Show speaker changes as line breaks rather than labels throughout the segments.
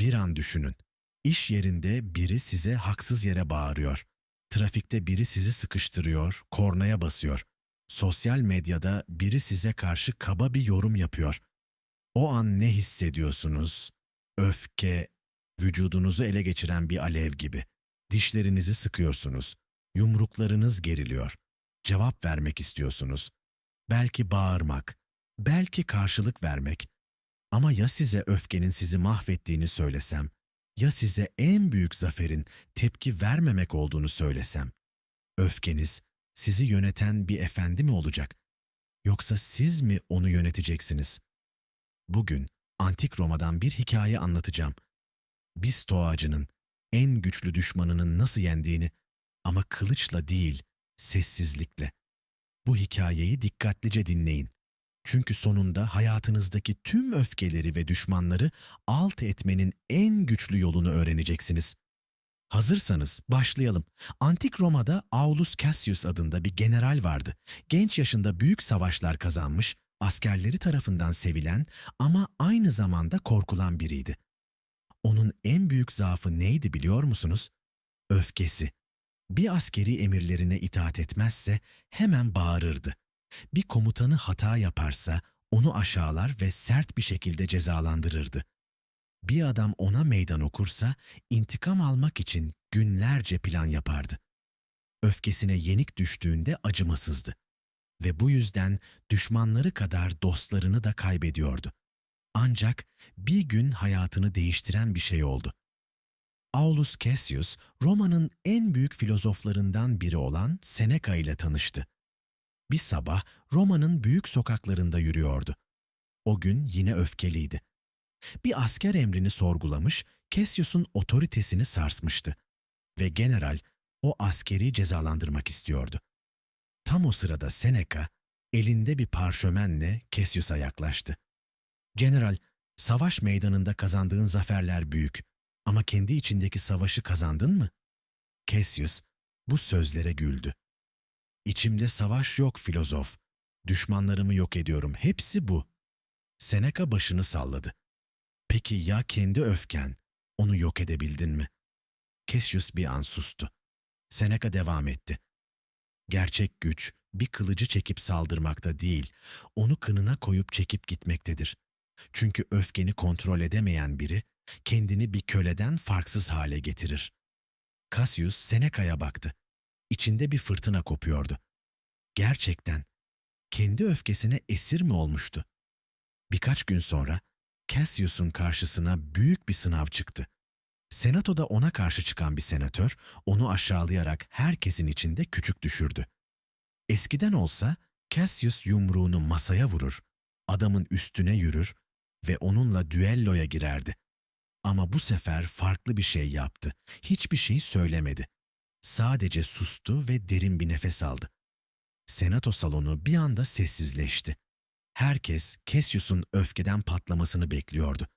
Bir an düşünün. İş yerinde biri size haksız yere bağırıyor. Trafikte biri sizi sıkıştırıyor, kornaya basıyor. Sosyal medyada biri size karşı kaba bir yorum yapıyor. O an ne hissediyorsunuz? Öfke, vücudunuzu ele geçiren bir alev gibi. Dişlerinizi sıkıyorsunuz. Yumruklarınız geriliyor. Cevap vermek istiyorsunuz. Belki bağırmak, belki karşılık vermek. Ama ya size öfkenin sizi mahvettiğini söylesem? Ya size en büyük zaferin tepki vermemek olduğunu söylesem? Öfkeniz sizi yöneten bir efendi mi olacak? Yoksa siz mi onu yöneteceksiniz? Bugün antik Roma'dan bir hikaye anlatacağım. Bir stoğacının en güçlü düşmanının nasıl yendiğini ama kılıçla değil, sessizlikle. Bu hikayeyi dikkatlice dinleyin. Çünkü sonunda hayatınızdaki tüm öfkeleri ve düşmanları alt etmenin en güçlü yolunu öğreneceksiniz. Hazırsanız başlayalım. Antik Roma'da Aulus Cassius adında bir general vardı. Genç yaşında büyük savaşlar kazanmış, askerleri tarafından sevilen ama aynı zamanda korkulan biriydi. Onun en büyük zaafı neydi biliyor musunuz? Öfkesi. Bir askeri emirlerine itaat etmezse hemen bağırırdı. Bir komutanı hata yaparsa onu aşağılar ve sert bir şekilde cezalandırırdı. Bir adam ona meydan okursa intikam almak için günlerce plan yapardı. Öfkesine yenik düştüğünde acımasızdı ve bu yüzden düşmanları kadar dostlarını da kaybediyordu. Ancak bir gün hayatını değiştiren bir şey oldu. Aulus Cassius, Roma'nın en büyük filozoflarından biri olan Seneca ile tanıştı. Bir sabah Roma'nın büyük sokaklarında yürüyordu. O gün yine öfkeliydi. Bir asker emrini sorgulamış, Cassius'un otoritesini sarsmıştı. Ve general o askeri cezalandırmak istiyordu. Tam o sırada Seneca elinde bir parşömenle Cassius'a yaklaştı. General, savaş meydanında kazandığın zaferler büyük ama kendi içindeki savaşı kazandın mı? Cassius bu sözlere güldü. İçimde savaş yok filozof. Düşmanlarımı yok ediyorum. Hepsi bu. Seneca başını salladı. Peki ya kendi öfken? Onu yok edebildin mi? Cassius bir an sustu. Seneca devam etti. Gerçek güç bir kılıcı çekip saldırmakta değil, onu kınına koyup çekip gitmektedir. Çünkü öfkeni kontrol edemeyen biri kendini bir köleden farksız hale getirir. Cassius Seneca'ya baktı. İçinde bir fırtına kopuyordu. Gerçekten kendi öfkesine esir mi olmuştu? Birkaç gün sonra Cassius'un karşısına büyük bir sınav çıktı. Senatoda ona karşı çıkan bir senatör onu aşağılayarak herkesin içinde küçük düşürdü. Eskiden olsa Cassius yumruğunu masaya vurur, adamın üstüne yürür ve onunla düelloya girerdi. Ama bu sefer farklı bir şey yaptı. Hiçbir şey söylemedi. Sadece sustu ve derin bir nefes aldı. Senato salonu bir anda sessizleşti. Herkes Cassius'un öfkeden patlamasını bekliyordu.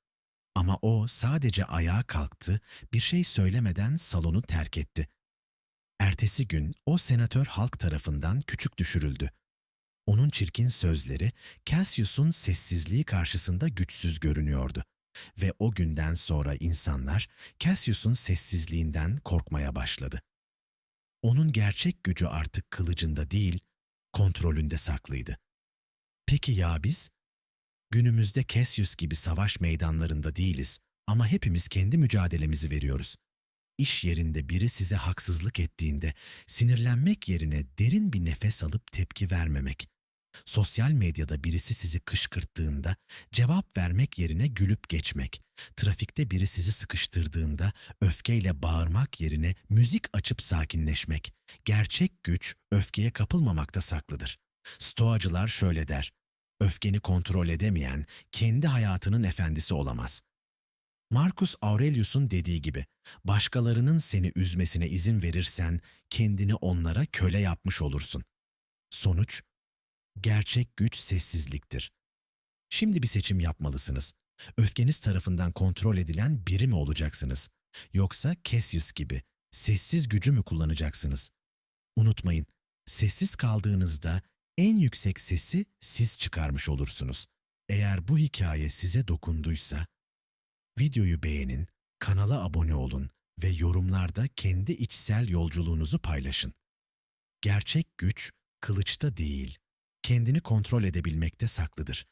Ama o sadece ayağa kalktı, bir şey söylemeden salonu terk etti. Ertesi gün o senatör halk tarafından küçük düşürüldü. Onun çirkin sözleri Cassius'un sessizliği karşısında güçsüz görünüyordu ve o günden sonra insanlar Cassius'un sessizliğinden korkmaya başladı. Onun gerçek gücü artık kılıcında değil, kontrolünde saklıydı. Peki ya biz? Günümüzde Cassius gibi savaş meydanlarında değiliz ama hepimiz kendi mücadelemizi veriyoruz. İş yerinde biri size haksızlık ettiğinde sinirlenmek yerine derin bir nefes alıp tepki vermemek. Sosyal medyada birisi sizi kışkırttığında cevap vermek yerine gülüp geçmek. Trafikte biri sizi sıkıştırdığında öfkeyle bağırmak yerine müzik açıp sakinleşmek. Gerçek güç öfkeye kapılmamakta saklıdır. Stoacılar şöyle der. Öfkeni kontrol edemeyen kendi hayatının efendisi olamaz. Marcus Aurelius'un dediği gibi, başkalarının seni üzmesine izin verirsen kendini onlara köle yapmış olursun. Sonuç, gerçek güç sessizliktir. Şimdi bir seçim yapmalısınız. Öfkeniz tarafından kontrol edilen biri mi olacaksınız? Yoksa Cassius gibi sessiz gücü mü kullanacaksınız? Unutmayın, sessiz kaldığınızda en yüksek sesi siz çıkarmış olursunuz. Eğer bu hikaye size dokunduysa, Videoyu beğenin, kanala abone olun ve yorumlarda kendi içsel yolculuğunuzu paylaşın. Gerçek güç kılıçta değil, kendini kontrol edebilmekte saklıdır.